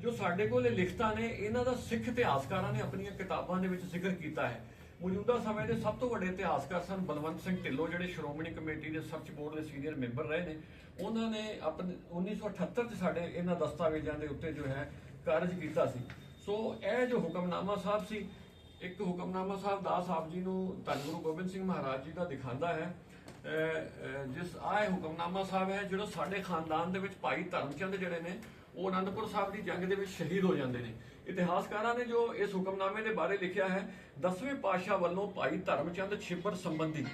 ਜੋ ਸਾਡੇ ਕੋਲ ਇਹ ਲਿਖਤਾਂ ਨੇ, ਇਹਨਾਂ ਦਾ ਸਿੱਖ ਇਤਿਹਾਸਕਾਰਾਂ ਨੇ ਆਪਣੀਆਂ ਕਿਤਾਬਾਂ ਦੇ ਵਿੱਚ ਜ਼ਿਕਰ ਕੀਤਾ ਹੈ। ਮੌਜੂਦਾ ਸਮੇਂ ਦੇ ਸਭ ਤੋਂ ਵੱਡੇ ਇਤਿਹਾਸਕਾਰ ਸਨ ਬਲਵੰਤ ਸਿੰਘ ਢਿੱਲੋਂ, ਜਿਹੜੇ ਸ਼੍ਰੋਮਣੀ ਕਮੇਟੀ ਦੇ ਸਰਚ ਬੋਰਡ ਦੇ ਸੀਨੀਅਰ ਮੈਂਬਰ ਰਹੇ ਨੇ। ਉਹਨਾਂ ਨੇ ਆਪਣੇ 1978 ਚ ਸਾਡੇ ਇਹਨਾਂ ਦਸਤਾਵੇਜ਼ਾਂ ਦੇ ਉੱਤੇ ਜੋ ਹੈ ਕਾਰਜ ਕੀਤਾ ਸੀ। ਸੋ ਇਹ ਜੋ ਹੁਕਮਨਾਮਾ ਸਾਹਿਬ ਸੀ ਇੱਕ ਹੁਕਮਨਾਮਾ ਸਾਹਿਬ ਦਾ ਸਾਹਿਬ ਜੀ ਨੂੰ ਧੰਨ ਗੁਰੂ ਗੋਬਿੰਦ ਸਿੰਘ ਮਹਾਰਾਜ ਜੀ ਦਾ ਦਿਖਾਉਂਦਾ ਹੈ। ਅਹ, ਅਹ, ਜਿਸ ਆਏ ਹੁਕਮਨਾਮਾ ਸਾਹਿਬ ਹੈ ਜਿਹੜਾ ਸਾਡੇ ਖਾਨਦਾਨ ਦੇ ਵਿੱਚ ਭਾਈ ਧਰਮਚੰਦ ਜਿਹੜੇ ਨੇ ਉਹ ਅਨੰਦਪੁਰ ਸਾਹਿਬ ਦੀ ਜੰਗ ਦੇ ਵਿੱਚ ਸ਼ਹੀਦ ਹੋ ਜਾਂਦੇ ਨੇ। ਇਤਿਹਾਸਕਾਰਾਂ ਨੇ ਜੋ ਇਸ ਹੁਕਮਨਾਮੇ ਦੇ ਬਾਰੇ ਲਿਖਿਆ ਹੈ 10ਵੇਂ ਪਾਤਸ਼ਾਹ ਵੱਲੋਂ ਭਾਈ ਧਰਮਚੰਦ ਛਿੱਬਰ ਸੰਬੰਧੀ।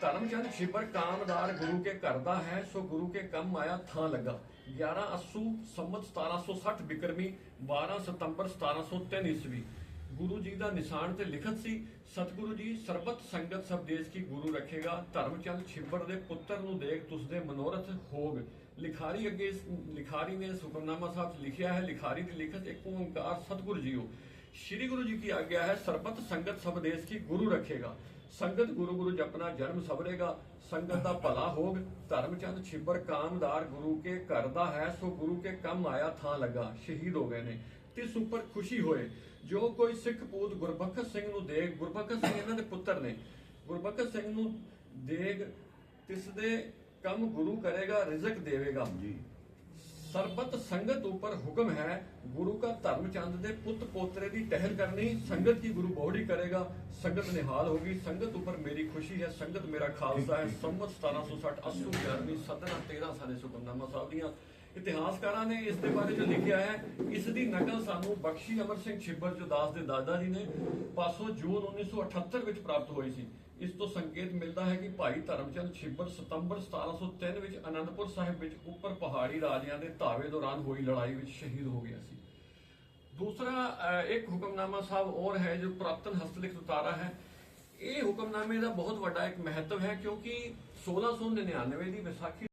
ਧਰਮਚੰਦ ਛਿੱਬਰ ਕਾਮਦਾਰ ਗੁਰੂ ਕੇ ਘਰ ਦਾ ਹੈ ਸੋ ਗੁਰੂ ਕੇ ਕੰਮ ਆਇਆ ਥਾਂ ਲੱਗਾ। 11 ਅਸੂ ਸੰਮਤ 1760 ਬਿਕਰਮੀ 12 ਸਤੰਬਰ 1703 ਈਸਵੀ। ਗੁਰੂ ਜੀ ਦਾ ਨਿਸ਼ਾਨ ਤੇ ਲਿਖਤ ਸੀ, ਸਤਿਗੁਰੂ ਜੀ, ਸਰਬਤ ਸੰਗਤ ਸਭ ਦੇਸ਼ ਕੀ ਗੁਰੂ ਰੱਖੇਗਾ, ਧਰਮਚੰਦ ਛਿੱਬਰ ਦੇ ਪੁੱਤਰ ਨੂੰ ਦੇਖ ਤੁਸ ਦੇ ਮਨੋਰਥ ਹੋਗ। ਲਿਖਾਰੀ ਅੱਗੇ ਲਿਖਾਰੀ ਨੇ ਇਸ ਸਾਹਿਬ 'ਚ ਲਿਖਿਆ ਹੈ, ਲਿਖਾਰੀ ਦੀ ਲਿਖਤ ਇੱਕ ਓੰਕਾਰ ਸਤਿਗੁਰੂ ਜੀਓ ਸ਼੍ਰੀ ਗੁਰੂ ਜੀ ਕੀ ਆਗਿਆ ਹੈ, ਸਰਬਤ ਸੰਗਤ ਸਭ ਦੇਸ਼ ਕੀ ਗੁਰੂ ਰੱਖੇਗਾ। ਸੰਗਤ ਗੁਰੂ ਗੁਰੂ ਜਪਨਾ ਜਨਮ ਸਬਰੇਗਾ ਸੰਗਤ ਦਾ ਭਲਾ ਹੋਗ ਧਰਮਚੰਦ ਛਿੱਬਰ ਕਾਮਦਾਰ ਗੁਰੂ ਕੇ ਘਰ ਦਾ ਹੈ, ਸੋ ਗੁਰੂ ਕੇ ਕੰਮ ਆਇਆ ਥਾਂ ਲੱਗਾ, ਸ਼ਹੀਦ ਹੋ ਗਏ ਨੇ। ਤਿਸ ਉੱਪਰ ਖੁਸ਼ੀ ਹੋਏ, ਜੋ ਕੋਈ ਸਿੱਖ ਪੂਤ ਗੁਰਬਖਸ਼ ਸਿੰਘ ਨੂੰ ਦੇਗ, ਗੁਰਬਖਸ਼ ਸਿੰਘ ਇਹਨਾਂ ਦੇ ਪੁੱਤਰ ਨੇ। ਗੁਰਬਖਸ਼ ਸਿੰਘ ਨੂੰ ਦੇਗ, ਤਿਸ ਦੇ ਕੰਮ ਗੁਰੂ ਕਰੇਗਾ, ਰਿਜ਼ਕ ਦੇਵੇਗਾ। ਜੀ। ਸਰਬਤ ਸੰਗਤ ਉੱਪਰ ਹੁਕਮ ਹੈ, ਗੁਰੂ का ਧਰਮਚੰਦ ਦੇ ਪੁੱਤ ਪੋਤਰੇ ਦੀ ਟਹਿਲ ਕਰਨੀ, ਸੰਗਤ ਕੀ ਗੁਰੂ ਬੋੜੀ ਕਰੇਗਾ? ਸੰਗਤ ਨਿਹਾਲ ਹੋਗੀ ਸੰਗਤ ਉੱਪਰ ਮੇਰੀ ਖੁਸ਼ੀ ਹੈ, ਸੰਗਤ ਮੇਰਾ ਖਾਲਸਾ ਹੈ। ਸੰਮਤ 1760 ਅਸੂ 11ਵੀਂ ਸਦਨਾ 13 ਸਾਲੇ ਸੁਖਮਨਾਮਾ ਸਾਹਿਬ ਦੀਆਂ ਇਤਿਹਾਸਕਾਰਾਂ ਨੇ ਇਸ ਦੇ ਬਾਰੇ ਜੋ ਲਿਖਿਆ ਹੈ, ਇਸ ਦੀ ਨਕਲ ਸਾਨੂੰ ਬਖਸ਼ੀ ਅਮਰ ਸਿੰਘ ਛਿੱਬਰ ਜੋ ਦਾਸ ਦੇ ਦਾਦਾ ਜੀ ਨੇ, ਪਾਸੋਂ ਜੂਨ 1978 ਵਿੱਚ ਪ੍ਰਾਪਤ ਹੋਈ ਸੀ। ਇਸ ਤੋਂ ਸੰਕੇਤ ਮਿਲਦਾ ਹੈ ਕਿ ਭਾਈ ਧਰਮਚੰਦ ਛਿੱਬਰ ਸਤੰਬਰ 1703 ਵਿੱਚ ਆਨੰਦਪੁਰ ਸਾਹਿਬ ਵਿੱਚ ਉੱਪਰ ਪਹਾੜੀ ਰਾਜਿਆਂ ਦੇ ਧਾਵੇ ਦੌਰਾਨ ਹੋਈ ਲੜਾਈ ਵਿੱਚ ਸ਼ਹੀਦ ਹੋ ਗਿਆ ਸੀ। ਦੂਸਰਾ ਇੱਕ ਹੁਕਮਨਾਮਾ ਸਾਹਿਬ ਹੋਰ ਹੈ ਜੋ ਪ੍ਰਾਪਤਨ ਹਸਤਲਿਖਤ ਉਤਾਰਾ ਹੈ। ਇਹ ਹੁਕਮਨਾਮੇ ਦਾ ਬਹੁਤ ਵੱਡਾ ਇੱਕ ਮਹੱਤਵ ਹੈ ਕਿਉਂਕਿ 1699 ਦੀ ਵਿਸਾਖੀ